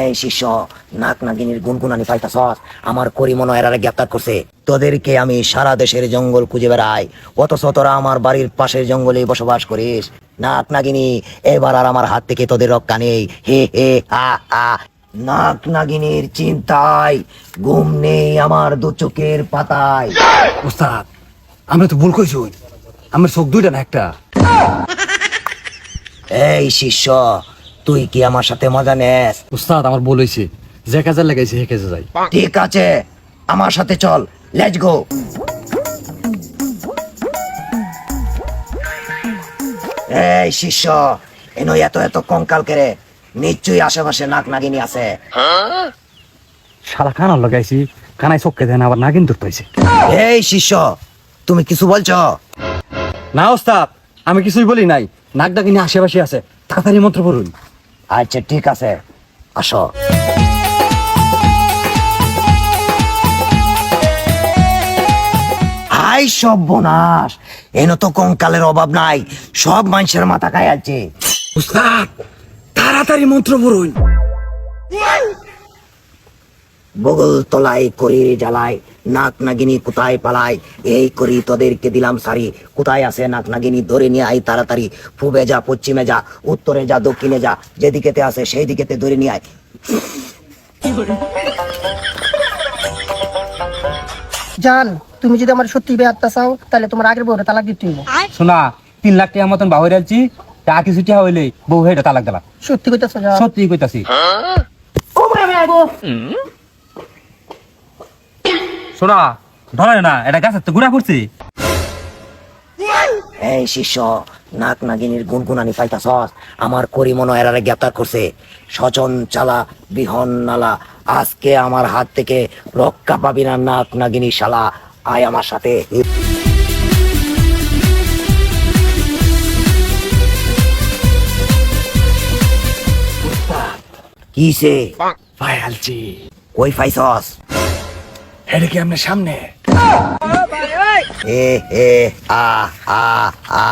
এই শিষ্য নাক নাগিনীর গুনগুনানি পাইতাছস আমার করি মনে এরারে গ্রেপ্তার করছে। তোদেরকে আমি সারা দেশের জঙ্গল খুঁজে বেড়াই। অথচ তোরা আমার বাড়ির পাশের জঙ্গলে বসবাস করিস। নাক নাগিনী এবার আর আমার হাত থেকে তোদের রক্ষা নেই। হে হে হা হা। নাক নাগিনীর চিন্তায় ঘুম নেই আমার দু চোখের পাতায়। ওস্তাদ আমরা তো ভুল কইছি আমার চোখ দুইটা না একটা। এই শিষ্য তুই কি আমার সাথে মজা নেস? উস্তাদ আমার হয়েছে যে কাজে লাগাইছে সে কাজে যাই। ঠিক আছে আমার সাথে চল লেটস গো এই শিষ্য এনো এত এত কঙ্কাল কেরে নিশ্চয়ই আশেপাশে নাক নাগিনী আছে। শালা কানা লাগাইছি কানাই চোখকে দেন আবার নাগিন ধরতে হয়েছে এই শিষ্য তুমি কিছু বলছো? না ওস্তাদ আমি কিছুই বলি নাই। নাক ডাকিনি আশেপাশে আছে তাড়াতাড়ি মন্ত্র পড়ুন। আচ্ছা ঠিক আছে। আসো। হাই, সর্বনাশ। এন তো কঙ্কালের অভাব নাই। সব মানুষের মাথা খায় আছে। তাড়াতাড়ি মন্ত্র পড়ুন। বগল তলায় করি জ্বালায় নাক নাগিনী কোথায় পালায়? এই করি তোদেরকে দিলাম সারি। কোথায় আছে নাক নাগিনী? ধরে নিয়ে আই তাড়াতাড়ি। পূবে যা পশ্চিমে যা উত্তরে যা দক্ষিণে যা যেদিকেতে আছে সেই দিকেতে ধরে নিয়ে আয়। জান তুমি যদি আমার সত্যি বিয়ে আত্মা চাও তাহলে তোমার আগের বউরে তালাক দিতে হইব। শোনা তিন লাখ টাকা মতন বাহরে আলছি তা কিছু টাকা হইলে বউ হেটা তালাক দিলাম সত্যি কইতাছো জান। সত্যি কইতাছি। ধরে না, এটা গাছের তো গুড়া এই শিষ্য, নাক নাগিনীর গুনগুনানি আমার করি মনো এরারে গ্রেপ্তার করছে। সচন চালা, বিহন নালা, আজকে আমার হাত থেকে রক্ষা পাবি না নাক নাগিনী শালা। আয় আমার সাথে। কিসে? আলছি কই পাইছস? এটা কি আপনার সামনে? এ আ আ আ।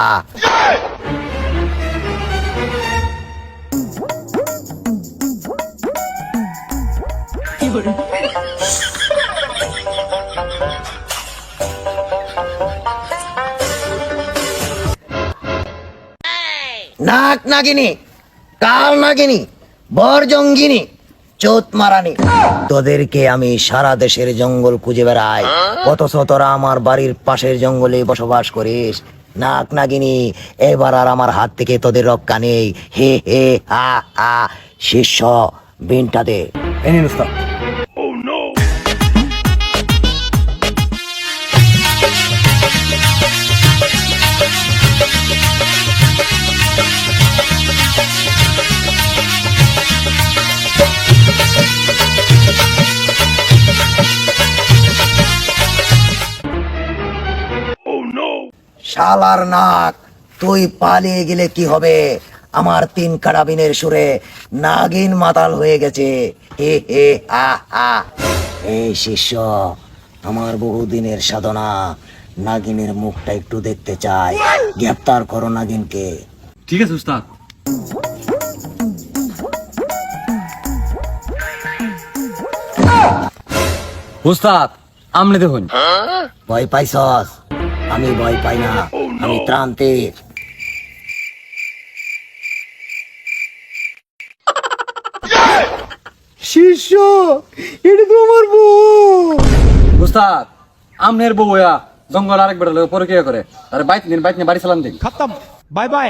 নাক নাগিনী কাল নাগিনী বর জঙ্গিনী। চোত মারানি। তোদেরকে আমি সারা দেশের জঙ্গল খুঁজে বেড়াই। অথচ তোরা আমার বাড়ির পাশের জঙ্গলে বসবাস করিস। নাক নাগিনি, এবার আর আমার হাত থেকে তোদের রক্ষা নেই। হে হে হা হা শিষ্য, বিনটা দে। শালার নাক। তুই পালিয়ে গেলে কি হবে? আমার তিন কারাবিনের সুরে নাগিন মাতাল হয়ে গেছে। হে হে হা হা এই শিষ্য আমার বহুদিনের সাধনা নাগিনের মুখটা একটু দেখতে চাই। গ্রেপ্তার করো নাগিনকে। ঠিক আছে উস্তাদ। উস্তাদ আমনে দেখুন। ভয় পাইছস? আমি ভয় পাই না। oh, আমি ত্রান্তির। শীর্ষ এটা তো আমার বউ। আমনের বউয়া জঙ্গল আরেক বেড়ালে পরে কি করে। আরে বাইত নিন বাইত নিয়ে বাড়ি সালাম দিন। খতম বাই বাই।